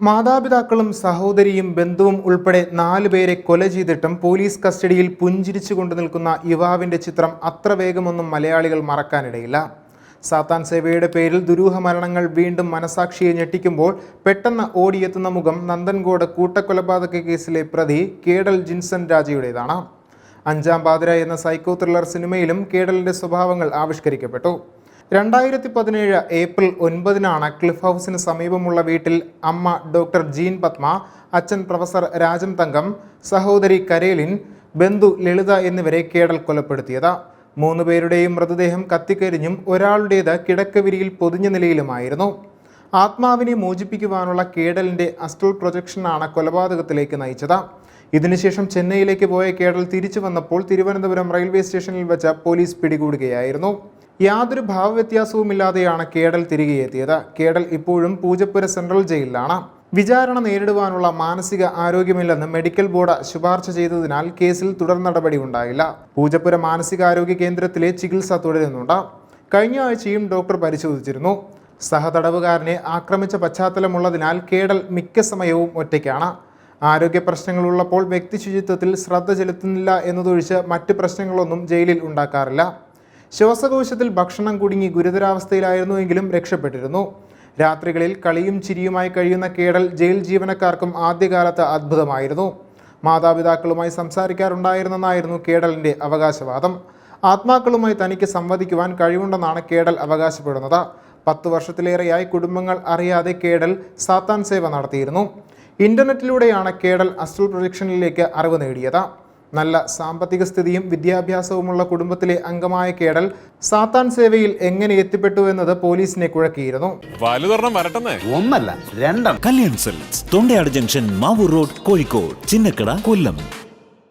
മാതാപിതാക്കളും സഹോദരിയും ബന്ധുവും ഉൾപ്പെടെ നാല് പേരെ കൊല ചെയ്തിട്ടും പോലീസ് കസ്റ്റഡിയിൽ പുഞ്ചിരിച്ചു കൊണ്ടു നിൽക്കുന്ന യുവാവിന്റെ ചിത്രം അത്ര വേഗമൊന്നും മലയാളികൾ മറക്കാനിടയില്ല. സാത്താൻ സേവയുടെ പേരിൽ ദുരൂഹ മരണങ്ങൾ വീണ്ടും മനസാക്ഷിയെ ഞെട്ടിക്കുമ്പോൾ പെട്ടെന്ന് ഓടിയെത്തുന്ന മുഖം നന്ദൻകോട് കൂട്ടക്കൊലപാതക കേസിലെ പ്രതി കേഡൽ ജിൻസൺ രാജയുടേതാണ്. അഞ്ചാം പാതിര എന്ന സൈക്കോ ത്രില്ലർ സിനിമയിലും കേഡലിന്റെ സ്വഭാവങ്ങൾ ആവിഷ്കരിക്കപ്പെട്ടു. രണ്ടായിരത്തി പതിനേഴ് ഏപ്രിൽ ഒൻപതിനാണ് ക്ലിഫ് ഹൗസിന് സമീപമുള്ള വീട്ടിൽ അമ്മ ഡോക്ടർ ജീൻ പത്മ അച്ഛൻ പ്രൊഫസർ രാജൻ തങ്കം സഹോദരി കരേലിൻ ബന്ധു ലളിത എന്നിവരെ കേടൽ കൊലപ്പെടുത്തിയത്. മൂന്ന് പേരുടെയും മൃതദേഹം കത്തിക്കരിഞ്ഞും ഒരാളുടേത് കിടക്കവിരിയിൽ പൊതിഞ്ഞ നിലയിലുമായിരുന്നു. ആത്മാവിനെ മോചിപ്പിക്കുവാനുള്ള കേടലിന്റെ അസ്ട്രൽ പ്രൊജക്ഷനാണ് കൊലപാതകത്തിലേക്ക് നയിച്ചത്. ഇതിനുശേഷം ചെന്നൈയിലേക്ക് പോയ കേടൽ തിരിച്ചു വന്നപ്പോൾ തിരുവനന്തപുരം റെയിൽവേ സ്റ്റേഷനിൽ വെച്ച് പോലീസ് പിടികൂടുകയായിരുന്നു. യാതൊരു ഭാവവ്യത്യാസവുമില്ലാതെയാണ് കേഡൽ തിരികെ എത്തിയത്. കേഡൽ ഇപ്പോഴും പൂജപ്പുര സെൻട്രൽ ജയിലിലാണ്. വിചാരണ നേരിടുവാനുള്ള മാനസിക ആരോഗ്യമില്ലെന്ന് മെഡിക്കൽ ബോർഡ് ശുപാർശ ചെയ്തതിനാൽ കേസിൽ തുടർ നടപടി ഉണ്ടായില്ല. പൂജപ്പുര മാനസികാരോഗ്യ കേന്ദ്രത്തിലെ ചികിത്സ തുടരുന്നുണ്ട്. കഴിഞ്ഞ ആഴ്ചയും ഡോക്ടർ പരിശോധിച്ചിരുന്നു. സഹതടവുകാരനെ ആക്രമിച്ച പശ്ചാത്തലമുള്ളതിനാൽ കേടൽ മിക്ക സമയവും ഒറ്റയ്ക്കാണ്. ആരോഗ്യ പ്രശ്നങ്ങളുള്ളപ്പോൾ വ്യക്തി ശുചിത്വത്തിൽ ശ്രദ്ധ ചെലുത്തുന്നില്ല എന്നതൊഴിച്ച് മറ്റ് പ്രശ്നങ്ങളൊന്നും ജയിലിൽ ഉണ്ടാക്കാറില്ല. ശ്വാസകോശത്തിൽ ഭക്ഷണം കുടുങ്ങി ഗുരുതരാവസ്ഥയിലായിരുന്നുവെങ്കിലും രക്ഷപ്പെട്ടിരുന്നു. രാത്രികളിൽ കളിയും ചിരിയുമായി കഴിയുന്ന കേടൽ ജയിൽ ജീവനക്കാർക്കും ആദ്യകാലത്ത് അത്ഭുതമായിരുന്നു. മാതാപിതാക്കളുമായി സംസാരിക്കാറുണ്ടായിരുന്നെന്നായിരുന്നു കേടലിന്റെ അവകാശവാദം. ആത്മാക്കളുമായി തനിക്ക് സംവദിക്കുവാൻ കഴിവുണ്ടെന്നാണ് കേടൽ അവകാശപ്പെടുന്നത്. പത്ത് വർഷത്തിലേറെയായി കുടുംബങ്ങൾ അറിയാതെ കേടൽ സാത്താൻ സേവ നടത്തിയിരുന്നു. ഇന്റർനെറ്റിലൂടെയാണ് കേടൽ അസ്ട്രൽ പ്രൊജക്ഷനിലേക്ക് അറിവ് നേടിയത്. നല്ല സാമ്പത്തിക സ്ഥിതിയും വിദ്യാഭ്യാസവുമുള്ള കുടുംബത്തിലെ അംഗമായ കേടൽ സാത്താൻ സേവയിൽ എങ്ങനെ എത്തിപ്പെട്ടു എന്നത് പോലീസിനെ കുഴക്കിയിരുന്നു. ഒന്നല്ല രണ്ടെണ്ണം. Kalyan cells Thondayad junction Mavoor road Kozhikode Chinnakkada കൊല്ലം.